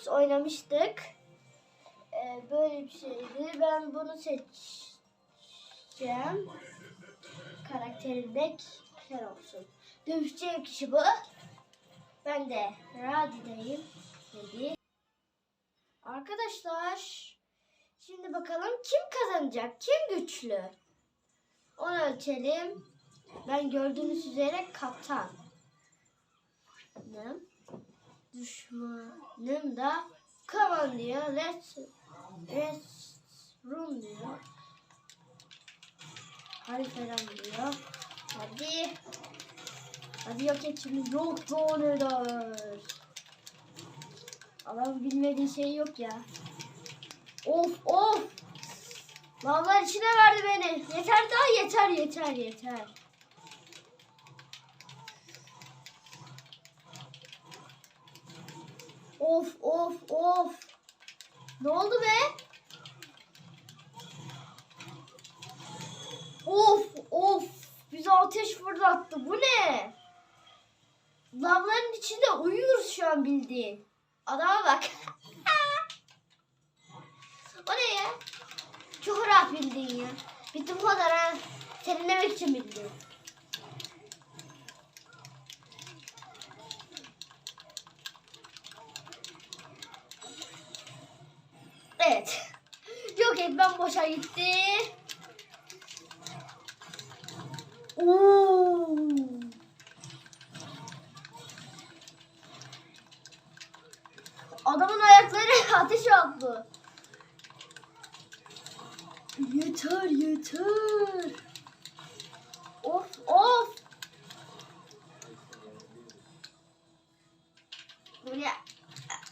Roblox oynamıştık. Ee, böyle bir şeydi. Ben bunu seçeceğim. Karakterinde kişiler olsun. Dövüşeceğim kişi bu. Ben de Radi'deyim. Dedi. Arkadaşlar şimdi bakalım kim kazanacak? Kim güçlü? Onu ölçelim. Ben gördüğünüz üzere kaptan. Düşmanım da come on diyor. Let's, let's room diyor. Hadi falan diyor. Hadi. Hadi yok et şimdi. Yok neler. Adam bilmediği şey yok ya. Of of. Lavlar içine verdi beni. Yeter daha yeter yeter yeter. Of of of. Ne oldu be? Of of. Bize ateş fırlattı. Bu ne? Lavların içinde uyuyoruz şu an bildiğin. Adama bak. o ne ya? Çok rahat bildiğin ya. Bitti bu kadar ha. Serinlemek için bildiğin. Evet. Yok etmem boşa gitti. Oo. Adamın ayakları ateş oldu. Yeter yeter. Of of. Böyle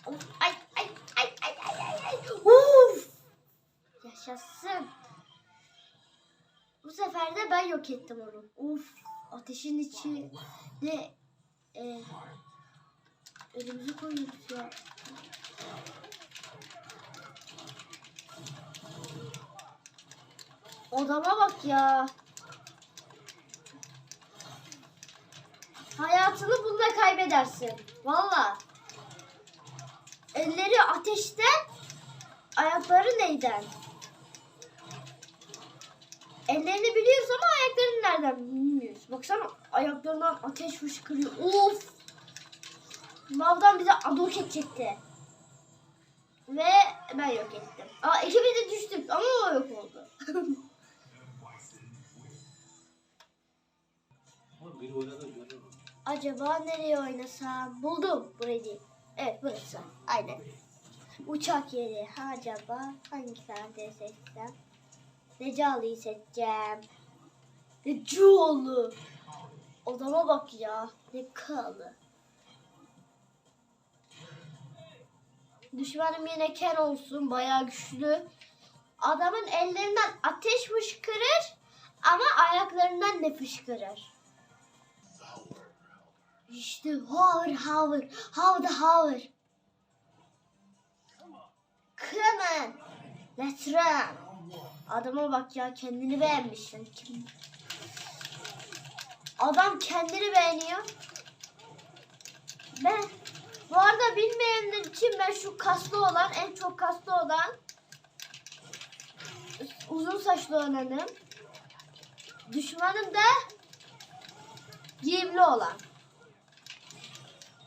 Of, ay ay ay ay ay ay ay. Uf! Yaşasın. Bu sefer de ben yok ettim onu. Uf! Ateşin içine e, elimizi koyuyoruz ya. Odama bak ya. Hayatını bununla kaybedersin. Valla. Elleri ateşten, ayakları neyden? Ellerini biliyoruz ama ayaklarını nereden bilmiyoruz. Baksana ayaklarından ateş fışkırıyor. Of! Lavdan bize adoket çekti. Ve ben yok ettim. Aa ikimiz de düştük ama o yok oldu. Acaba nereye oynasam? Buldum burayı. Evet burası. Aynen. Uçak yeri. Ha, acaba hangi sahne seçsem? Necali'yi seçeceğim. Necalı. Odama bak ya. Ne kalı. Düşmanım yine Ken olsun. Bayağı güçlü. Adamın ellerinden ateş fışkırır ama ayaklarından ne fışkırır? İşte hover hover hover hover. Come on. Let's run. Adama bak ya kendini beğenmiş. Yani kim? Adam kendini beğeniyor. Ben bu arada bilmeyenler için ben şu kaslı olan en çok kaslı olan uzun saçlı olanım. Düşmanım da giyimli olan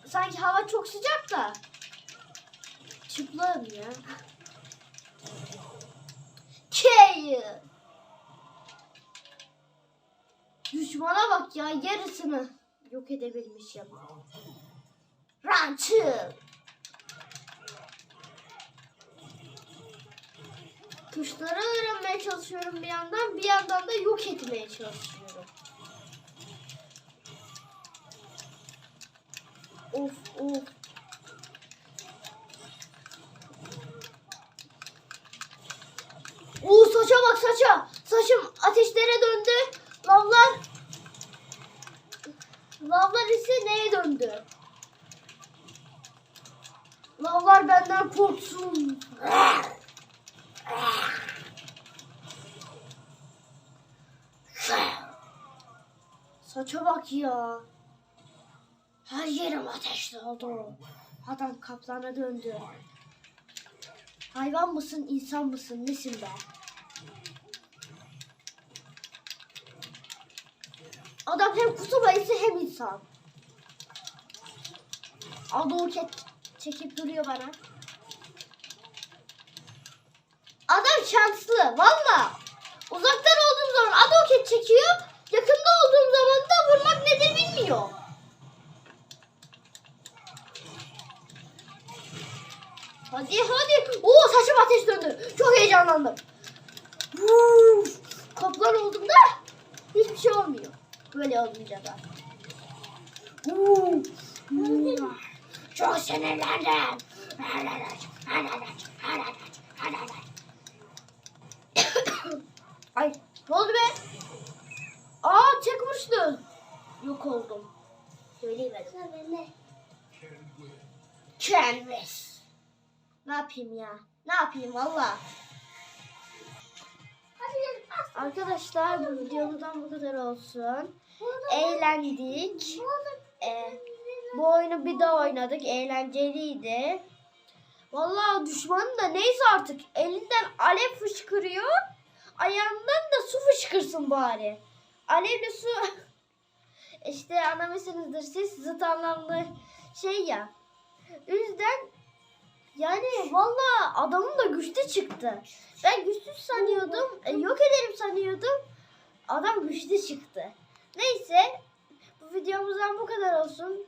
sanki hava çok sıcak da çıplağım ya. Bak ya yarısını yok edebilmişim. Rançı. Tuşları öğrenmeye çalışıyorum bir yandan, bir yandan da yok etmeye çalışıyorum. Of of. Oo saça bak saça. Saçım ateşlere döndü. Lavlar. Lavlar ise neye döndü? Lavlar benden korksun. Saça bak ya. Her yerim ateşli oldu. Adam kaplana döndü. Hayvan mısın, insan mısın, nesin be? Adam hem kutup ayısı hem insan. Adoket çekip duruyor bana. Adam şanslı valla. Uzaktan olduğum zaman adoket çekiyor. Yakında olduğum zaman da vurmak nedir bilmiyor. Hadi hadi. Oo saçım ateş döndü. Çok heyecanlandım. Vuf. Kaplan oldum da hiçbir şey olmuyor. Böyle olunca da. Çok sinirlendim. Ay ne oldu be? Aa tek vuruştu. Yok oldum. Söyleyemedim. Canvas. Ne yapayım ya? Ne yapayım valla? Arkadaşlar bu videomuzdan bu kadar olsun. Eğlendik. Ee, bu oyunu bir daha oynadık. Eğlenceliydi. Vallahi düşmanın da neyse artık elinden alev fışkırıyor. Ayağından da su fışkırsın bari. Alevli su işte anlamışsınızdır siz zıt anlamlı şey ya. O yüzden yani valla adamın da güçlü çıktı. Ben güçsüz sanıyordum. e, yok ederim sanıyordum. Adam güçlü çıktı. Neyse videomuzdan bu kadar olsun.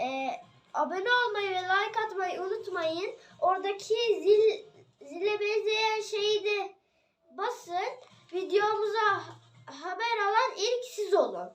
E, abone olmayı ve like atmayı unutmayın. Oradaki zil zile benzeyen şeyi de basın. Videomuza haber alan ilk siz olun.